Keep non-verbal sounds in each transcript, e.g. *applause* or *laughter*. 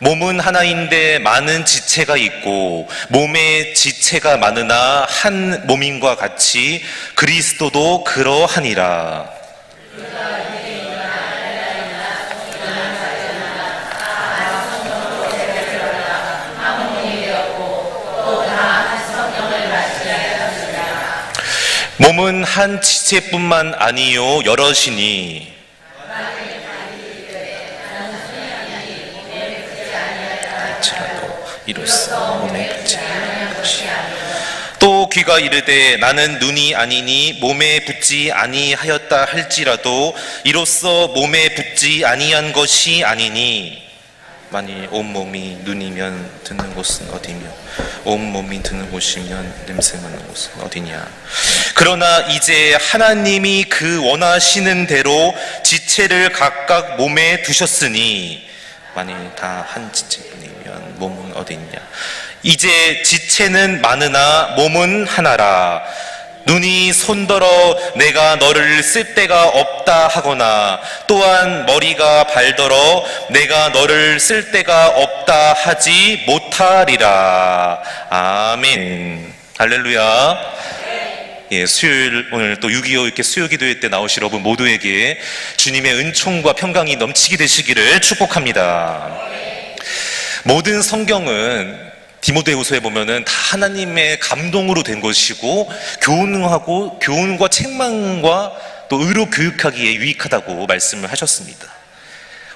몸은 하나인데 많은 지체가 있고 몸에 지체가 많으나 한 몸인과 같이 그리스도도 그러하니라. 몸은 한 지체뿐만 아니요 여럿이니 지라도 이로써 몸에 붙지 않는 것이 또 귀가 이르되 나는 눈이 아니니 몸에 붙지 아니하였다 할지라도 이로써 몸에 붙지 아니한 것이 아니니. 만일 온 몸이 눈이면 듣는 곳은 어디며 온 몸이 듣는 곳이면 냄새 맡는 곳은 어디냐. 그러나 이제 하나님이 그 원하시는 대로 지체를 각각 몸에 두셨으니 만일 다 한 지체뿐이면 몸은 어디 있냐? 이제 지체는 많으나 몸은 하나라. 눈이 손더러 내가 너를 쓸 데가 없다 하거나 또한 머리가 발더러 내가 너를 쓸 데가 없다 하지 못하리라. 아멘. 할렐루야. 예, 수요일 오늘 또 6.25 이렇게 수요 기도회 때 나오실 여러분 모두에게 주님의 은총과 평강이 넘치게 되시기를 축복합니다. 모든 성경은 디모데후서에 보면은 다 하나님의 감동으로 된 것이고 교훈하고 교훈과 책망과 또 의로 교육하기에 유익하다고 말씀을 하셨습니다.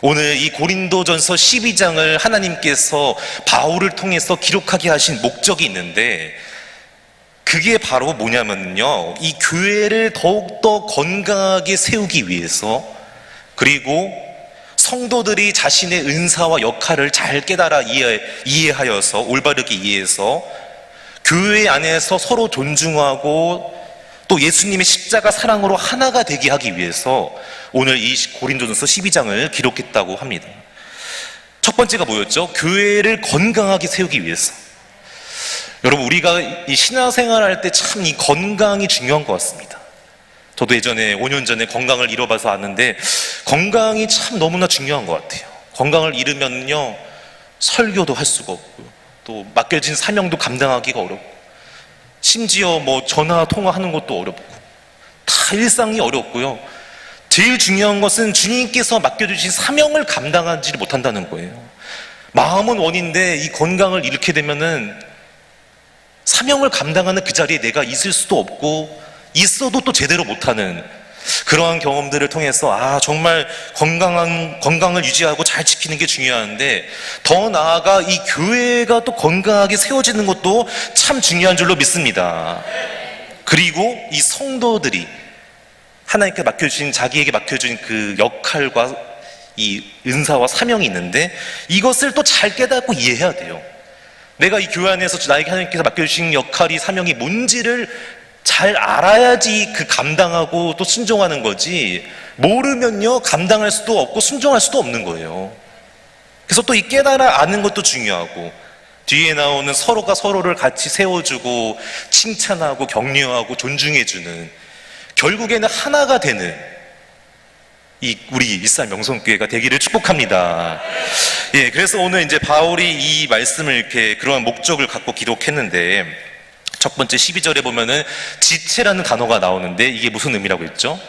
오늘 이 고린도전서 12장을 하나님께서 바울을 통해서 기록하게 하신 목적이 있는데 그게 바로 뭐냐면요. 이 교회를 더욱더 건강하게 세우기 위해서 그리고 성도들이 자신의 은사와 역할을 잘 깨달아 이해, 이해하여서 올바르게 이해해서 교회 안에서 서로 존중하고 또 예수님의 십자가 사랑으로 하나가 되게 하기 위해서 오늘 이 고린도전서 12장을 기록했다고 합니다. 첫 번째가 뭐였죠? 교회를 건강하게 세우기 위해서. 여러분 우리가 이 신앙생활 할 때 참 이 건강이 중요한 것 같습니다. 저도 예전에 5년 전에 건강을 잃어봐서 아는데 건강이 참 너무나 중요한 것 같아요. 건강을 잃으면요 설교도 할 수가 없고요. 또 맡겨진 사명도 감당하기가 어렵고 심지어 뭐 전화 통화하는 것도 어렵고 다 일상이 어렵고요. 제일 중요한 것은 주님께서 맡겨주신 사명을 감당하지 못한다는 거예요. 마음은 원인데 이 건강을 잃게 되면은 사명을 감당하는 그 자리에 내가 있을 수도 없고 있어도 또 제대로 못하는 그러한 경험들을 통해서 아 정말 건강한 건강을 유지하고 잘 지키는 게 중요한데 더 나아가 이 교회가 또 건강하게 세워지는 것도 참 중요한 줄로 믿습니다. 그리고 이 성도들이 하나님께 맡겨주신 자기에게 맡겨준 그 역할과 이 은사와 사명이 있는데 이것을 또 잘 깨닫고 이해해야 돼요. 내가 이 교회 안에서 나에게 하나님께서 맡겨주신 역할이 사명이 뭔지를 잘 알아야지 그 감당하고 또 순종하는 거지 모르면요 감당할 수도 없고 순종할 수도 없는 거예요. 그래서 또 이 깨달아 아는 것도 중요하고 뒤에 나오는 서로가 서로를 같이 세워주고 칭찬하고 격려하고 존중해주는 결국에는 하나가 되는 이 우리 일산 명성교회가 되기를 축복합니다. 예, 그래서 오늘 이제 바울이 이 말씀을 이렇게 그러한 목적을 갖고 기록했는데 첫 번째 12절에 보면은 지체라는 단어가 나오는데 이게 무슨 의미라고 했죠?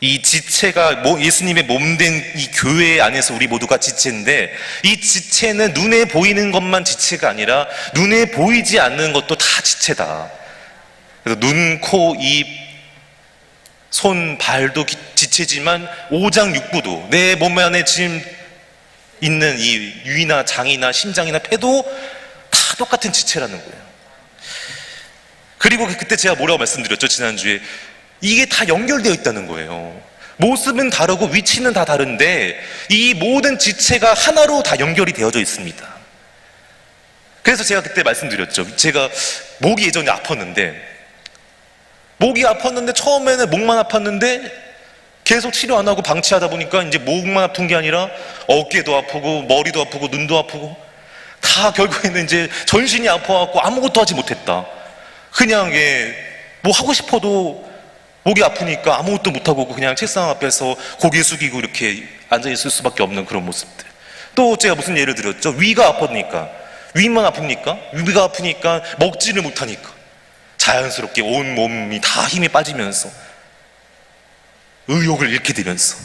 이 지체가 뭐 예수님의 몸된 이 교회 안에서 우리 모두가 지체인데 이 지체는 눈에 보이는 것만 지체가 아니라 눈에 보이지 않는 것도 다 지체다. 그래서 눈, 코, 입, 손, 발도 기- 지체지만 오장 육부도 내 몸 안에 지금 있는 이 위나 장이나 심장이나 폐도 다 똑같은 지체라는 거예요. 그리고 그- 그때 제가 뭐라고 말씀드렸죠 지난주에 이게 다 연결되어 있다는 거예요. 모습은 다르고 위치는 다 다른데 이 모든 지체가 하나로 다 연결이 되어져 있습니다. 그래서 제가 그때 말씀드렸죠. 제가 목이 예전에 아팠는데 목이 아팠는데 처음에는 목만 아팠는데 계속 치료 안 하고 방치하다 보니까 이제 목만 아픈 게 아니라 어깨도 아프고 머리도 아프고 눈도 아프고 다 결국에는 이제 전신이 아파갖고 아무것도 하지 못했다. 그냥 예, 뭐 하고 싶어도 목이 아프니까 아무것도 못하고 그냥 책상 앞에서 고개 숙이고 이렇게 앉아 있을 수밖에 없는 그런 모습들. 또 제가 무슨 예를 들었죠? 위가 아프니까. 위만 아픕니까? 위가 아프니까 먹지를 못하니까. 자연스럽게 온 몸이 다 힘이 빠지면서 의욕을 잃게 되면서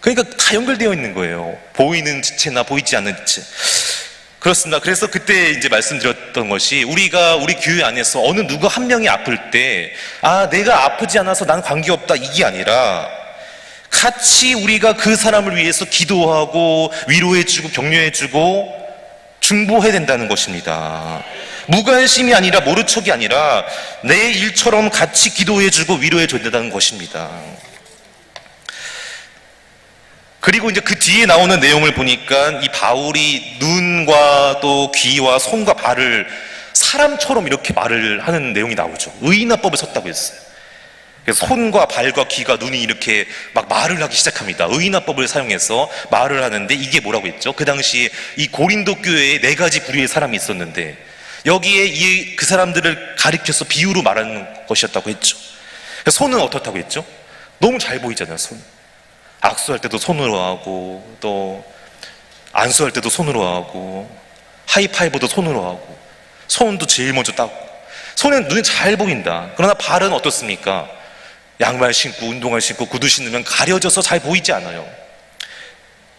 그러니까 다 연결되어 있는 거예요. 보이는 지체나 보이지 않는 지체. 그렇습니다. 그래서 그때 이제 말씀드렸던 것이 우리가 우리 교회 안에서 어느 누구 한 명이 아플 때, 아, 내가 아프지 않아서 난 관계없다. 이게 아니라 같이 우리가 그 사람을 위해서 기도하고 위로해주고 격려해주고 중보해야 된다는 것입니다. 무관심이 아니라 모른 척이 아니라 내 일처럼 같이 기도해주고 위로해줘야 된다는 것입니다. 그리고 이제 그 뒤에 나오는 내용을 보니까 이 바울이 눈과 또 귀와 손과 발을 사람처럼 이렇게 말을 하는 내용이 나오죠. 의인화법을 썼다고 했어요. 그래서 손과 발과 귀가 눈이 이렇게 막 말을 하기 시작합니다. 의인화법을 사용해서 말을 하는데 이게 뭐라고 했죠? 그 당시에 이 고린도 교회에 네 가지 부류의 사람이 있었는데 여기에 이 그 사람들을 가리켜서 비유로 말하는 것이었다고 했죠. 손은 어떻다고 했죠? 너무 잘 보이잖아요, 손. 악수할 때도 손으로 하고 또 안수할 때도 손으로 하고 하이파이브도 손으로 하고 손도 제일 먼저 닦고 손은 눈에 잘 보인다. 그러나 발은 어떻습니까? 양말 신고 운동화 신고 구두 신으면 가려져서 잘 보이지 않아요.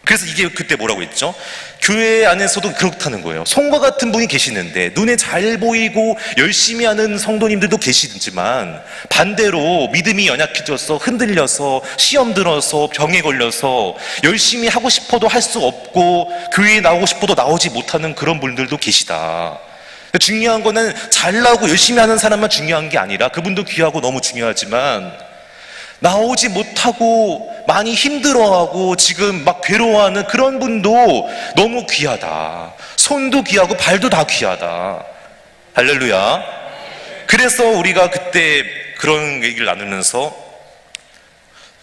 그래서 이게 그때 뭐라고 했죠? 교회 안에서도 그렇다는 거예요. 손과 같은 분이 계시는데 눈에 잘 보이고 열심히 하는 성도님들도 계시지만 반대로 믿음이 연약해져서 흔들려서 시험 들어서 병에 걸려서 열심히 하고 싶어도 할 수 없고 교회에 나오고 싶어도 나오지 못하는 그런 분들도 계시다. 중요한 거는 잘나고 열심히 하는 사람만 중요한 게 아니라 그분도 귀하고 너무 중요하지만 나오지 못하고 많이 힘들어하고 지금 막 괴로워하는 그런 분도 너무 귀하다. 손도 귀하고 발도 다 귀하다. 할렐루야. 그래서 우리가 그때 그런 얘기를 나누면서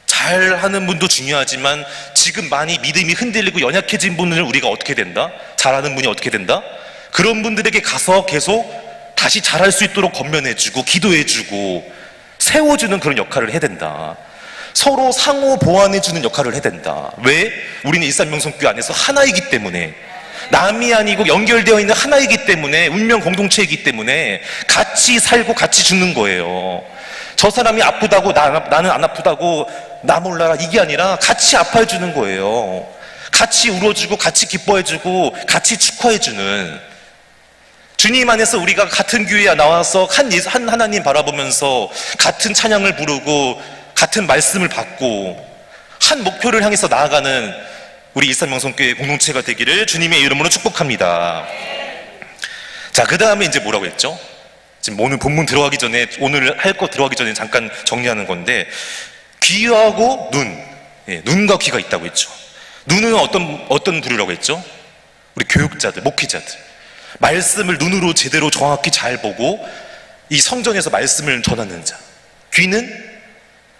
잘 하는 분도 중요하지만 지금 많이 믿음이 흔들리고 연약해진 분을 우리가 어떻게 된다? 잘하는 분이 어떻게 된다? 그런 분들에게 가서 계속 다시 잘할 수 있도록 건면해주고 기도해주고 세워주는 그런 역할을 해야 된다. 서로 상호 보완해주는 역할을 해야 된다. 왜? 우리는 일산명성교회 안에서 하나이기 때문에 남이 아니고 연결되어 있는 하나이기 때문에 운명 공동체이기 때문에 같이 살고 같이 죽는 거예요. 저 사람이 아프다고 나, 나는 안 아프다고 나 몰라라 이게 아니라 같이 아파해주는 거예요. 같이 울어주고 같이 기뻐해주고 같이 축하해주는 주님 안에서 우리가 같은 교회에 나와서 한, 예- 한 하나님 바라보면서 같은 찬양을 부르고 같은 말씀을 받고 한 목표를 향해서 나아가는 우리 일산명성교회 공동체가 되기를 주님의 이름으로 축복합니다. 자, 그 다음에 이제 뭐라고 했죠? 지금 오늘 본문 들어가기 전에, 오늘 할 거 들어가기 전에 잠깐 정리하는 건데, 귀하고 눈, 예, 눈과 귀가 있다고 했죠. 눈은 어떤, 어떤 부류라고 했죠? 우리 교육자들, 목회자들. 말씀을 눈으로 제대로 정확히 잘 보고 이 성전에서 말씀을 전하는 자. 귀는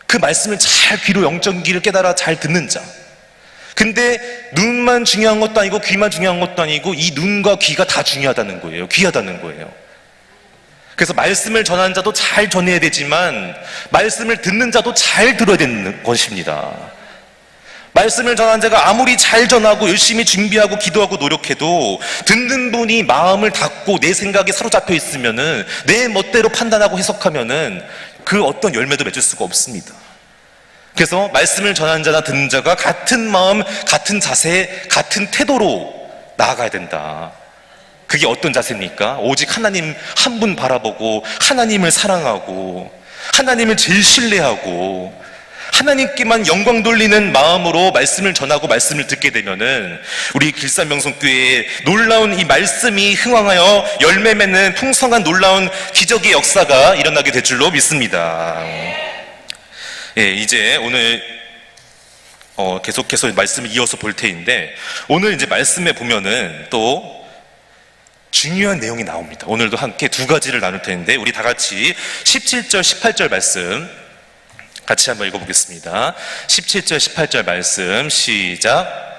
그 말씀을 잘 귀로 영적 귀를 깨달아 잘 듣는 자. 근데 눈만 중요한 것도 아니고 귀만 중요한 것도 아니고 이 눈과 귀가 다 중요하다는 거예요. 귀하다는 거예요. 그래서 말씀을 전하는 자도 잘 전해야 되지만 말씀을 듣는 자도 잘 들어야 되는 것입니다. 말씀을 전하는 자가 아무리 잘 전하고 열심히 준비하고 기도하고 노력해도 듣는 분이 마음을 닫고 내 생각에 사로잡혀 있으면은 내 멋대로 판단하고 해석하면은 그 어떤 열매도 맺을 수가 없습니다. 그래서 말씀을 전하는 자나 듣는 자가 같은 마음, 같은 자세, 같은 태도로 나아가야 된다. 그게 어떤 자세입니까? 오직 하나님 한 분 바라보고 하나님을 사랑하고 하나님을 제일 신뢰하고 하나님께만 영광 돌리는 마음으로 말씀을 전하고 말씀을 듣게 되면은 우리 길산명성교회에 놀라운 이 말씀이 흥황하여 열매 맺는 풍성한 놀라운 기적의 역사가 일어나게 될 줄로 믿습니다. 예, 이제 오늘 어, 계속해서 말씀을 이어서 볼 테인데 오늘 이제 말씀에 보면은 또 중요한 내용이 나옵니다. 오늘도 함께 두 가지를 나눌 텐데 우리 다 같이 17절, 18절 말씀 같이 한번 읽어보겠습니다. 17절, 18절 말씀 시작.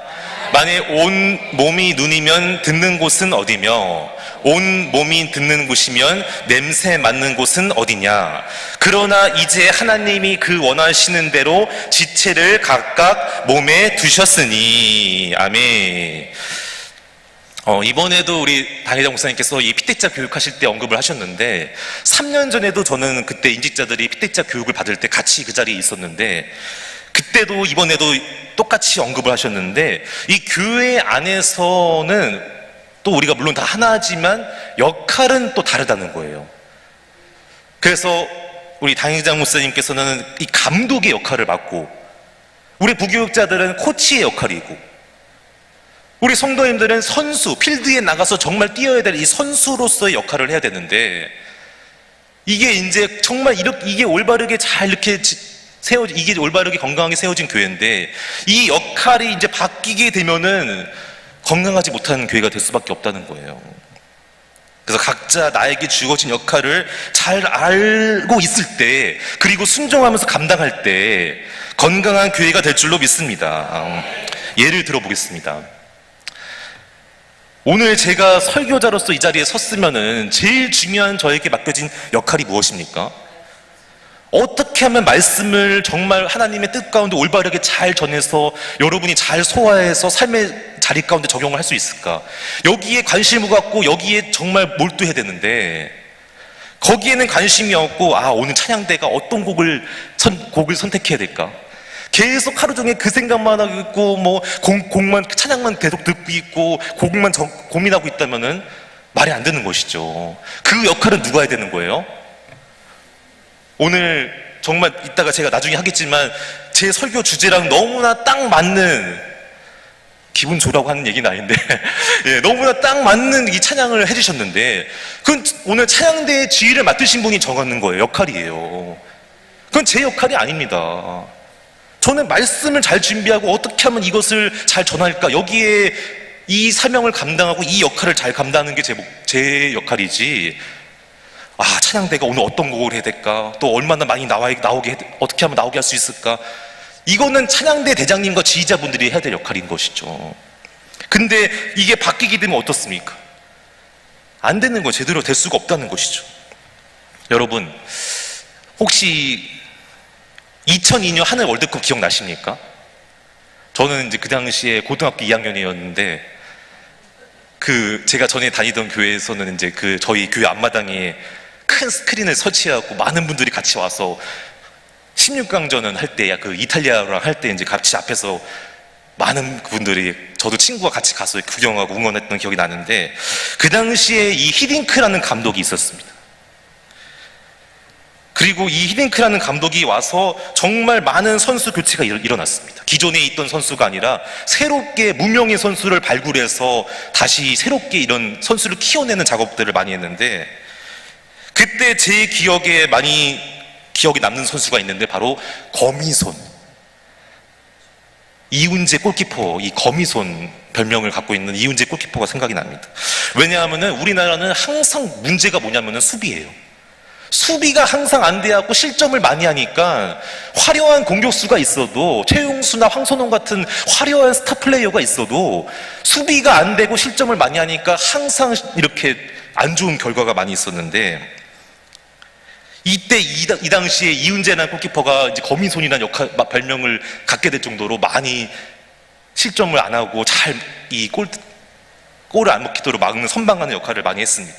만에 온 몸이 눈이면 듣는 곳은 어디며 온 몸이 듣는 곳이면 냄새 맡는 곳은 어디냐 그러나 이제 하나님이 그 원하시는 대로 지체를 각각 몸에 두셨으니 아멘 어, 이번에도 우리 당회장 목사님께서 이 피택자 교육하실 때 언급을 하셨는데 3년 전에도 저는 그때 인직자들이 피택자 교육을 받을 때 같이 그 자리에 있었는데 그때도 이번에도 똑같이 언급을 하셨는데 이 교회 안에서는 또 우리가 물론 다 하나지만 역할은 또 다르다는 거예요. 그래서 우리 당회장 목사님께서는 이 감독의 역할을 맡고 우리 부교육자들은 코치의 역할이고 우리 성도님들은 선수, 필드에 나가서 정말 뛰어야 될 이 선수로서의 역할을 해야 되는데 이게 이제 정말 이렇게 이게 올바르게 잘 이렇게 지- 세워 이게 올바르게 건강하게 세워진 교회인데 이 역할이 이제 바뀌게 되면은 건강하지 못한 교회가 될 수밖에 없다는 거예요. 그래서 각자 나에게 주어진 역할을 잘 알고 있을 때 그리고 순종하면서 감당할 때 건강한 교회가 될 줄로 믿습니다. 음, 예를 들어보겠습니다. 오늘 제가 설교자로서 이 자리에 섰으면은 제일 중요한 저에게 맡겨진 역할이 무엇입니까? 어떻게 하면 말씀을 정말 하나님의 뜻 가운데 올바르게 잘 전해서 여러분이 잘 소화해서 삶의 자리 가운데 적용을 할 수 있을까? 여기에 관심을 갖고 여기에 정말 몰두해야 되는데 거기에는 관심이 없고 아 오늘 찬양대가 어떤 곡을 선, 곡을 선택해야 될까? 계속 하루 종일 그 생각만 하고 있고 뭐 곡, 곡만 찬양만 계속 듣고 있고 곡만 정- 고민하고 있다면은 말이 안 되는 것이죠. 그 역할은 누가 해야 되는 거예요? 오늘 정말 이따가 제가 나중에 하겠지만 제 설교 주제랑 너무나 딱 맞는 기분 좋다고 하는 얘기는 아닌데 *laughs* 예, 너무나 딱 맞는 이 찬양을 해주셨는데 그건 오늘 찬양대의 지휘를 맡으신 분이 정하는 거예요 역할이에요 그건 제 역할이 아닙니다 저는 말씀을 잘 준비하고 어떻게 하면 이것을 잘 전할까? 여기에 이 사명을 감당하고 이 역할을 잘 감당하는 게 제 제 역할이지. 아 찬양대가 오늘 어떤 곡을 해야 될까? 또 얼마나 많이 나와 나오게 해- 어떻게 하면 나오게 할 수 있을까? 이거는 찬양대 대장님과 지휘자분들이 해야 될 역할인 것이죠. 근데 이게 바뀌게 되면 어떻습니까? 안 되는 거 제대로 될 수가 없다는 것이죠. 여러분 혹시 2002년 하늘 월드컵 기억나십니까? 저는 이제 그 당시에 고등학교 2학년이었는데 그 제가 전에 다니던 교회에서는 이제 그 저희 교회 앞마당에 큰 스크린을 설치하고 많은 분들이 같이 와서 16강전은 할 때 그 이탈리아랑 할 때 이제 같이 앞에서 많은 분들이 저도 친구와 같이 가서 구경하고 응원했던 기억이 나는데 그 당시에 이 히딩크라는 감독이 있었습니다. 그리고 이 히딩크라는 감독이 와서 정말 많은 선수 교체가 일- 일어났습니다. 기존에 있던 선수가 아니라 새롭게 무명의 선수를 발굴해서 다시 새롭게 이런 선수를 키워내는 작업들을 많이 했는데 그때 제 기억에 많이 기억이 남는 선수가 있는데 바로 거미손 이훈재 골키퍼 이 거미손 별명을 갖고 있는 이훈재 골키퍼가 생각이 납니다. 왜냐하면은 우리나라는 항상 문제가 뭐냐면은 수비예요. 수비가 항상 안 돼갖고 실점을 많이 하니까 화려한 공격수가 있어도 최용수나 황선홍 같은 화려한 스타 플레이어가 있어도 수비가 안 되고 실점을 많이 하니까 항상 이렇게 안 좋은 결과가 많이 있었는데 이때 이, 당- 이 당시에 이훈재라는 골키퍼가 이제 거미손이라는 역할 마- 별명을 갖게 될 정도로 많이 실점을 안 하고 잘 이 골 골을 안 먹히도록 막는 선방하는 역할을 많이 했습니다.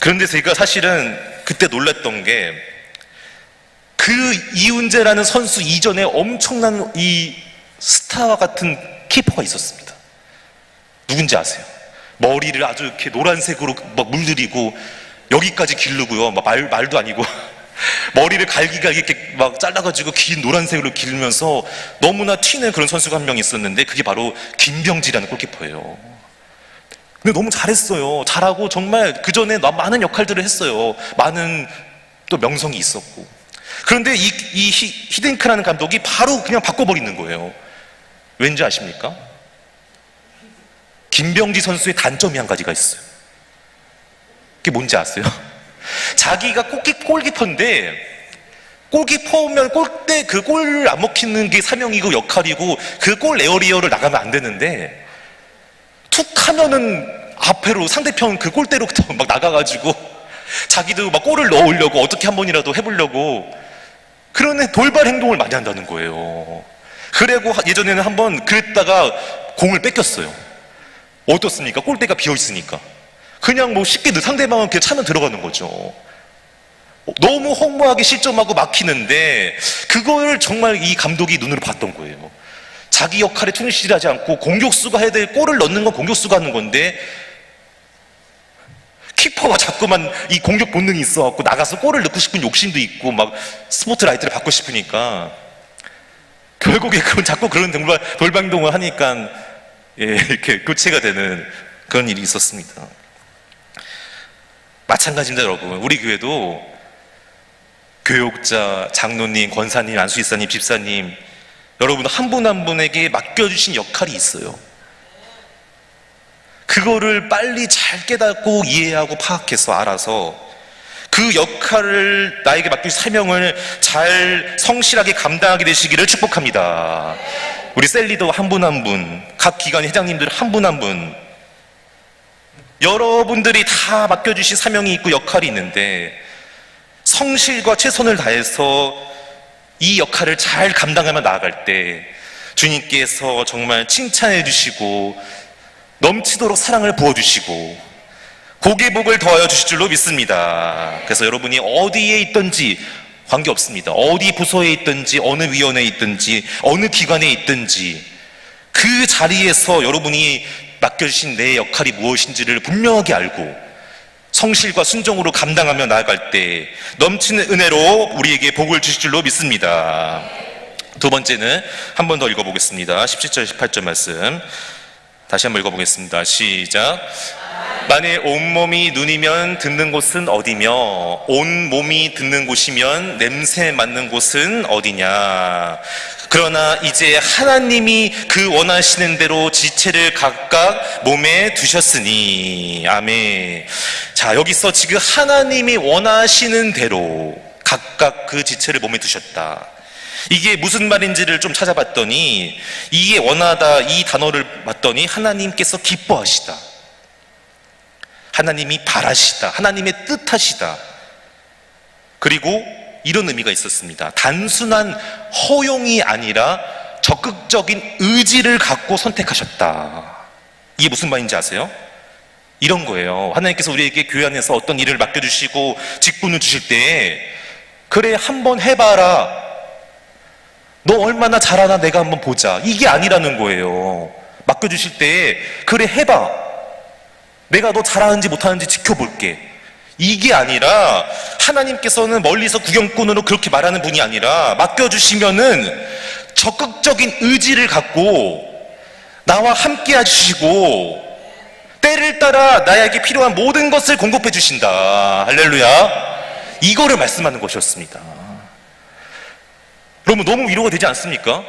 그런데 제가 사실은 그때 놀랐던 게 그 이훈재라는 선수 이전에 엄청난 이 스타와 같은 키퍼가 있었습니다. 누군지 아세요? 머리를 아주 이렇게 노란색으로 막 물들이고 여기까지 기르고요. 막 말, 말도 아니고 *laughs* 머리를 갈기가 이렇게 막 잘라가지고 긴 노란색으로 기르면서 너무나 튀는 그런 선수가 한 명 있었는데 그게 바로 김병지라는 골키퍼예요. 근데 너무 잘했어요. 잘하고 정말 그 전에 많은 역할들을 했어요. 많은 또 명성이 있었고. 그런데 이, 이 히, 히딩크라는 감독이 바로 그냥 바꿔버리는 거예요. 왠지 아십니까? 김병지 선수의 단점이 한 가지가 있어요. 그게 뭔지 아세요? *laughs* 자기가 골키, 골키퍼인데 골키퍼면 골대 그 골 안 먹히는 게 사명이고 역할이고 그 골 에어리어를 나가면 안 되는데 툭 하면은 앞에로 상대편 그 골대로 *laughs* 막 나가가지고 자기도 막 골을 넣으려고 어떻게 한 번이라도 해보려고 그런 돌발 행동을 많이 한다는 거예요. 그리고 예전에는 한번 그랬다가 공을 뺏겼어요. 어떻습니까? 골대가 비어 있으니까. 그냥 뭐 쉽게 상대방은 그냥 차면 들어가는 거죠. 너무 허무하게 실점하고 막히는데 그걸 정말 이 감독이 눈으로 봤던 거예요. 자기 역할에 충실하지 않고 공격수가 해야 될 골을 넣는 건 공격수가 하는 건데 키퍼가 자꾸만 이 공격 본능이 있어갖고 나가서 골을 넣고 싶은 욕심도 있고 막 스포트라이트를 받고 싶으니까 결국에 그런 자꾸 그런 돌발, 돌방동을 하니까 예, 이렇게 교체가 되는 그런 일이 있었습니다. 마찬가지입니다, 여러분. 우리 교회도 교육자, 장로님, 권사님, 안수이사님, 집사님, 여러분 한분한 분에게 맡겨주신 역할이 있어요. 그거를 빨리 잘 깨닫고 이해하고 파악해서 알아서 그 역할을 나에게 맡겨진 사명을 잘 성실하게 감당하게 되시기를 축복합니다. 우리 셀리더 한분 한 분, 각 기관 회장님들 한 분 한 분, 여러분들이 다 맡겨주신 사명이 있고 역할이 있는데 성실과 최선을 다해서 이 역할을 잘 감당하며 나아갈 때 주님께서 정말 칭찬해 주시고 넘치도록 사랑을 부어주시고 고개 복을 더하여 주실 줄로 믿습니다. 그래서 여러분이 어디에 있든지 관계 없습니다. 어디 부서에 있든지 어느 위원회에 있든지 어느 기관에 있든지 그 자리에서 여러분이 맡겨주신 내 역할이 무엇인지를 분명하게 알고 성실과 순종으로 감당하며 나아갈 때 넘치는 은혜로 우리에게 복을 주실 줄로 믿습니다. 두 번째는 한 번 더 읽어보겠습니다. 17절, 18절 말씀. 다시 한번 읽어보겠습니다. 시작. 만일 온몸이 눈이면 듣는 곳은 어디며 온몸이 듣는 곳이면 냄새 맡는 곳은 어디냐 그러나 이제 하나님이 그 원하시는 대로 지체를 각각 몸에 두셨으니 아멘 자 여기서 지금 하나님이 원하시는 대로 각각 그 지체를 몸에 두셨다 이게 무슨 말인지를 좀 찾아봤더니 이게 원하다 이 단어를 봤더니 하나님께서 기뻐하시다 하나님이 바라시다. 하나님의 뜻하시다. 그리고 이런 의미가 있었습니다. 단순한 허용이 아니라 적극적인 의지를 갖고 선택하셨다. 이게 무슨 말인지 아세요? 이런 거예요. 하나님께서 우리에게 교회 안에서 어떤 일을 맡겨주시고 직분을 주실 때, 그래, 한번 해봐라. 너 얼마나 잘하나 내가 한번 보자. 이게 아니라는 거예요. 맡겨주실 때, 그래, 해봐. 내가 너 잘하는지 못하는지 지켜볼게. 이게 아니라 하나님께서는 멀리서 구경꾼으로 그렇게 말하는 분이 아니라 맡겨주시면은 적극적인 의지를 갖고 나와 함께 해주시고 때를 따라 나에게 필요한 모든 것을 공급해 주신다. 할렐루야. 이거를 말씀하는 것이었습니다. 여러분 너무 위로가 되지 않습니까?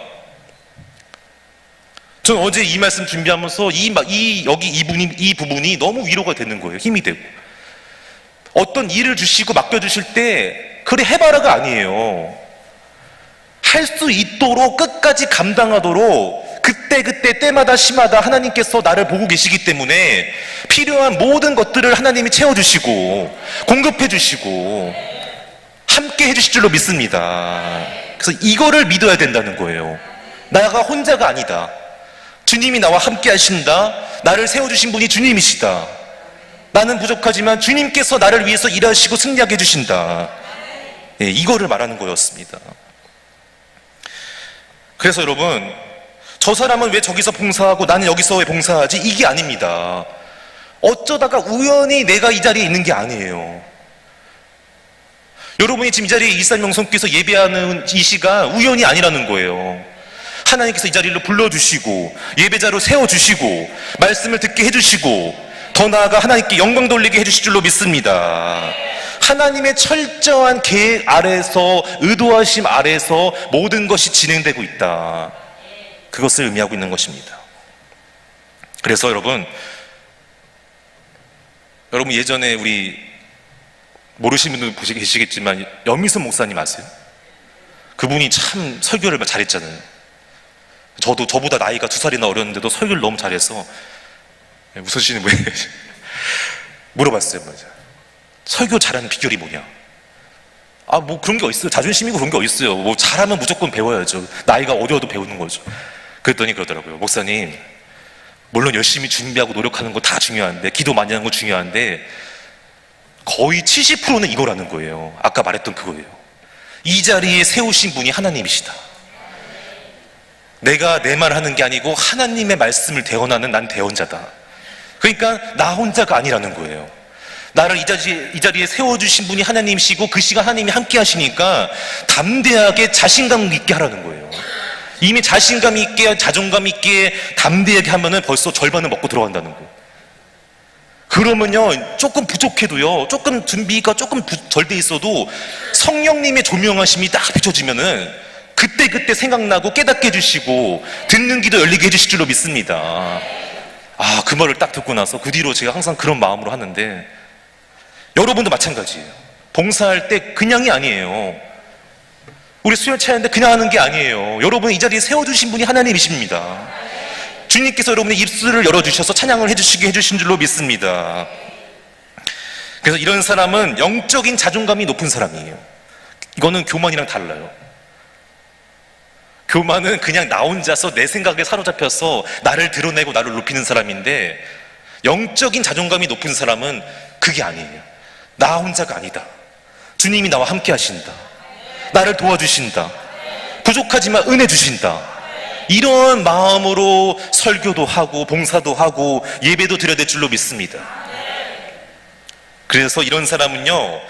저는 어제 이 말씀 준비하면서 이, 마- 이 여기 이 부분이, 이 부분이 너무 위로가 되는 거예요. 힘이 되고. 어떤 일을 주시고 맡겨주실 때, 그래, 해봐라가 아니에요. 할 수 있도록 끝까지 감당하도록 그때그때 때마다 시마다 하나님께서 나를 보고 계시기 때문에 필요한 모든 것들을 하나님이 채워주시고 공급해주시고 함께 해주실 줄로 믿습니다. 그래서 이거를 믿어야 된다는 거예요. 나가 혼자가 아니다. 주님이 나와 함께 하신다. 나를 세워주신 분이 주님이시다. 나는 부족하지만 주님께서 나를 위해서 일하시고 승리하게 해주신다. 예, 이거를 말하는 거였습니다. 그래서 여러분, 저 사람은 왜 저기서 봉사하고 나는 여기서 왜 봉사하지? 이게 아닙니다. 어쩌다가 우연히 내가 이 자리에 있는 게 아니에요. 여러분이 지금 이 자리에 일산명성께서 예배하는 이 시간 우연이 아니라는 거예요. 하나님께서 이 자리로 불러주시고 예배자로 세워주시고 말씀을 듣게 해주시고 더 나아가 하나님께 영광 돌리게 해주실 줄로 믿습니다. 하나님의 철저한 계획 아래서 의도하심 아래서 모든 것이 진행되고 있다. 그것을 의미하고 있는 것입니다. 그래서 여러분, 여러분 예전에 우리 모르시는 분들 보시 계시겠지만 염미선 목사님 아세요? 그분이 참 설교를 잘했잖아요. 저도 저보다 나이가 두 살이나 어렸는데도 설교를 너무 잘해서 예, 웃으시는 분이 물어봤어요. 맞아. 설교 잘하는 비결이 뭐냐? 아, 뭐 그런 게 어딨어요. 자존심이고 그런 게 어딨어요. 뭐 잘하면 무조건 배워야죠. 나이가 어려도 배우는 거죠. 그랬더니 그러더라고요. 목사님, 물론 열심히 준비하고 노력하는 거 다 중요한데, 기도 많이 하는 거 중요한데, 거의 70%는 이거라는 거예요. 아까 말했던 그거예요. 이 자리에 세우신 분이 하나님이시다. 내가 내 말 하는 게 아니고 하나님의 말씀을 대언하는 난 대언자다. 그러니까 나 혼자가 아니라는 거예요. 나를 이, 자리, 이 자리에 세워주신 분이 하나님이시고 그 시간 하나님이 함께 하시니까 담대하게 자신감 있게 하라는 거예요. 이미 자신감 있게, 자존감 있게, 담대하게 하면은 벌써 절반을 먹고 들어간다는 거예요. 그러면요, 조금 부족해도요, 조금 준비가 조금 덜 돼 있어도 성령님의 조명하심이 딱 비춰지면은 그때그때 생각나고 깨닫게 해주시고 듣는 귀도 열리게 해주실 줄로 믿습니다. 아, 그 말을 딱 듣고 나서 그 뒤로 제가 항상 그런 마음으로 하는데 여러분도 마찬가지예요. 봉사할 때 그냥이 아니에요. 우리 수혈 차는데 그냥 하는 게 아니에요. 여러분 이 자리에 세워주신 분이 하나님이십니다. 주님께서 여러분의 입술을 열어주셔서 찬양을 해주시게 해주신 줄로 믿습니다. 그래서 이런 사람은 영적인 자존감이 높은 사람이에요. 이거는 교만이랑 달라요. 교만은 그냥 나 혼자서 내 생각에 사로잡혀서 나를 드러내고 나를 높이는 사람인데 영적인 자존감이 높은 사람은 그게 아니에요. 나 혼자가 아니다. 주님이 나와 함께 하신다. 나를 도와주신다. 부족하지만 은혜 주신다. 이런 마음으로 설교도 하고 봉사도 하고 예배도 드려야 될 줄로 믿습니다. 그래서 이런 사람은요,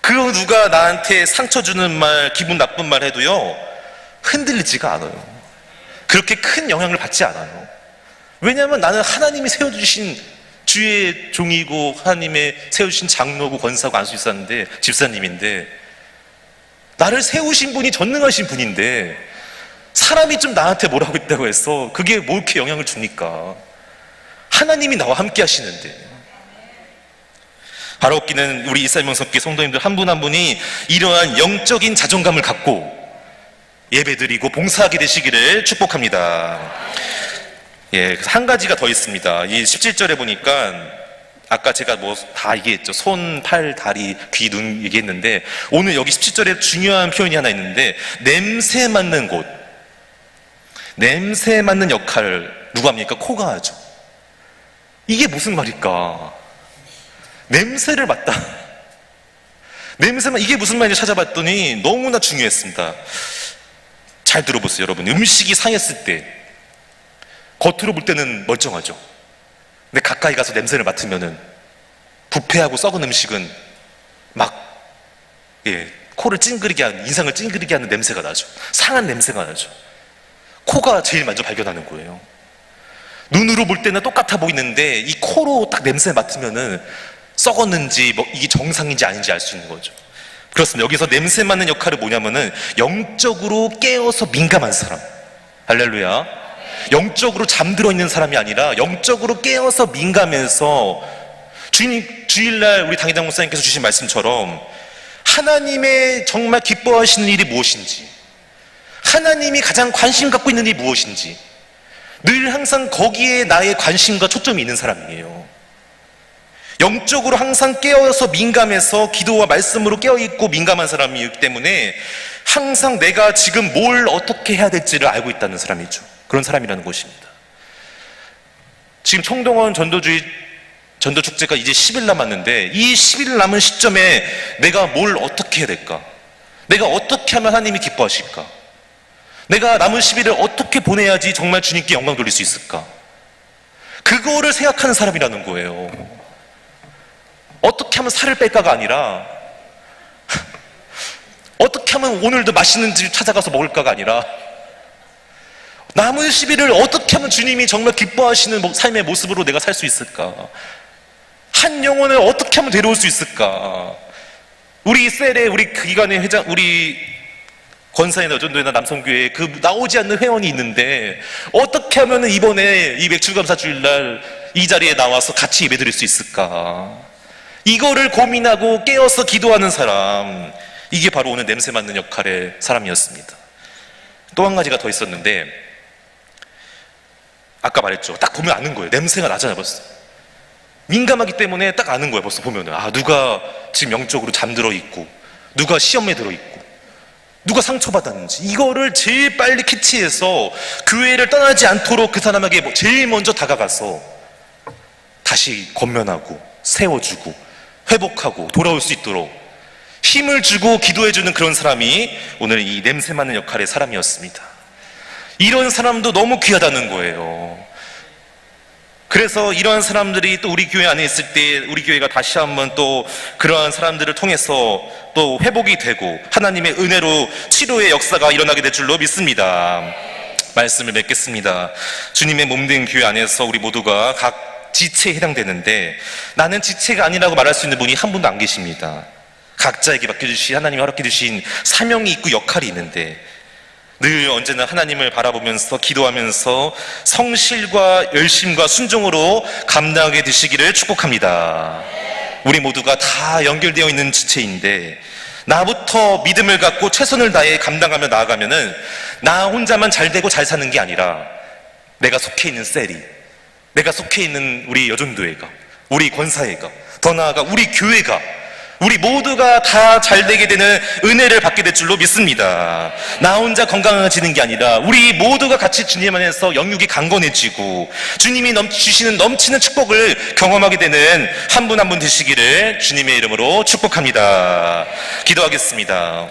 그 누가 나한테 상처 주는 말, 기분 나쁜 말 해도요, 흔들리지가 않아요. 그렇게 큰 영향을 받지 않아요. 왜냐하면 나는 하나님이 세워주신 주의 종이고 하나님의 세우신 장로고 권사고 안수 집사인데 집사님인데 나를 세우신 분이 전능하신 분인데 사람이 좀 나한테 뭐라고 있다고 해서 그게 뭐 이렇게 영향을 줍니까? 하나님이 나와 함께 하시는데 바로 웃기는 우리 이사명석기 성도님들 한 분 한 분이 이러한 영적인 자존감을 갖고 예배드리고 봉사하게 되시기를 축복합니다. 예, 한 가지가 더 있습니다. 이 17절에 보니까 아까 제가 뭐 다 얘기했죠. 손, 팔, 다리, 귀, 눈 얘기했는데 오늘 여기 17절에 중요한 표현이 하나 있는데 냄새 맡는 곳. 냄새 맡는 역할을 누가 합니까? 코가 하죠. 이게 무슨 말일까? 냄새를 맡다. 냄새만 이게 무슨 말인지 찾아봤더니 너무나 중요했습니다. 잘 들어보세요, 여러분. 음식이 상했을 때 겉으로 볼 때는 멀쩡하죠. 근데 가까이 가서 냄새를 맡으면은 부패하고 썩은 음식은 막 예, 코를 찡그리게 하는 인상을 찡그리게 하는 냄새가 나죠. 상한 냄새가 나죠. 코가 제일 먼저 발견하는 거예요. 눈으로 볼 때는 똑같아 보이는데 이 코로 딱 냄새 맡으면은 썩었는지 뭐 이게 정상인지 아닌지 알 수 있는 거죠. 그렇습니다. 여기서 냄새 맡는 역할은 뭐냐면은 영적으로 깨어서 민감한 사람. 할렐루야. 영적으로 잠들어 있는 사람이 아니라 영적으로 깨어서 민감해서 주님 주일날 우리 당회장 목사님께서 주신 말씀처럼 하나님의 정말 기뻐하시는 일이 무엇인지 하나님이 가장 관심 갖고 있는 일이 무엇인지 늘 항상 거기에 나의 관심과 초점이 있는 사람이에요. 영적으로 항상 깨어서 민감해서 기도와 말씀으로 깨어있고 민감한 사람이기 때문에 항상 내가 지금 뭘 어떻게 해야 될지를 알고 있다는 사람이죠. 그런 사람이라는 것입니다. 지금 총동원 전도주의 전도축제가 이제 10일 남았는데 이 10일 남은 시점에 내가 뭘 어떻게 해야 될까? 내가 어떻게 하면 하나님이 기뻐하실까? 내가 남은 10일을 어떻게 보내야지 정말 주님께 영광 돌릴 수 있을까? 그거를 생각하는 사람이라는 거예요. 어떻게 하면 살을 뺄까가 아니라 *laughs* 어떻게 하면 오늘도 맛있는 집 찾아가서 먹을까가 아니라 남은 10일을 어떻게 하면 주님이 정말 기뻐하시는 삶의 모습으로 내가 살 수 있을까? 한 영혼을 어떻게 하면 데려올 수 있을까? 우리 셀에 우리 기관의 회장 우리 권사이나 전도회나 남성교회에 그 나오지 않는 회원이 있는데 어떻게 하면 이번에 이 맥주감사 주일날 이 자리에 나와서 같이 예배 드릴 수 있을까? 이거를 고민하고 깨어서 기도하는 사람 이게 바로 오늘 냄새 맡는 역할의 사람이었습니다. 또 한 가지가 더 있었는데 아까 말했죠. 딱 보면 아는 거예요. 냄새가 나잖아요, 벌써. 민감하기 때문에 딱 아는 거예요, 벌써 보면은. 아, 누가 지금 영적으로 잠들어 있고, 누가 시험에 들어 있고, 누가 상처받았는지. 이거를 제일 빨리 캐치해서 교회를 떠나지 않도록 그 사람에게 뭐 제일 먼저 다가가서 다시 건면하고, 세워주고, 회복하고, 돌아올 수 있도록 힘을 주고 기도해주는 그런 사람이 오늘 이 냄새 맡는 역할의 사람이었습니다. 이런 사람도 너무 귀하다는 거예요. 그래서 이러한 사람들이 또 우리 교회 안에 있을 때 우리 교회가 다시 한번 또 그러한 사람들을 통해서 또 회복이 되고 하나님의 은혜로 치료의 역사가 일어나게 될 줄로 믿습니다. 말씀을 맺겠습니다. 주님의 몸된 교회 안에서 우리 모두가 각 지체에 해당되는데 나는 지체가 아니라고 말할 수 있는 분이 한 분도 안 계십니다. 각자에게 맡겨주신 하나님이 허락해 주신 사명이 있고 역할이 있는데 늘 언제나 하나님을 바라보면서 기도하면서 성실과 열심과 순종으로 감당하게 되시기를 축복합니다. 우리 모두가 다 연결되어 있는 지체인데 나부터 믿음을 갖고 최선을 다해 감당하며 나아가면은 나 혼자만 잘 되고 잘 사는 게 아니라 내가 속해 있는 셀이 내가 속해 있는 우리 여전도회가 우리 권사회가 더 나아가 우리 교회가 우리 모두가 다 잘 되게 되는 은혜를 받게 될 줄로 믿습니다. 나 혼자 건강해지는 게 아니라 우리 모두가 같이 주님 안에서 영육이 강건해지고 주님이 넘, 주시는 넘치는 축복을 경험하게 되는 한 분 한분 되시기를 주님의 이름으로 축복합니다. 기도하겠습니다.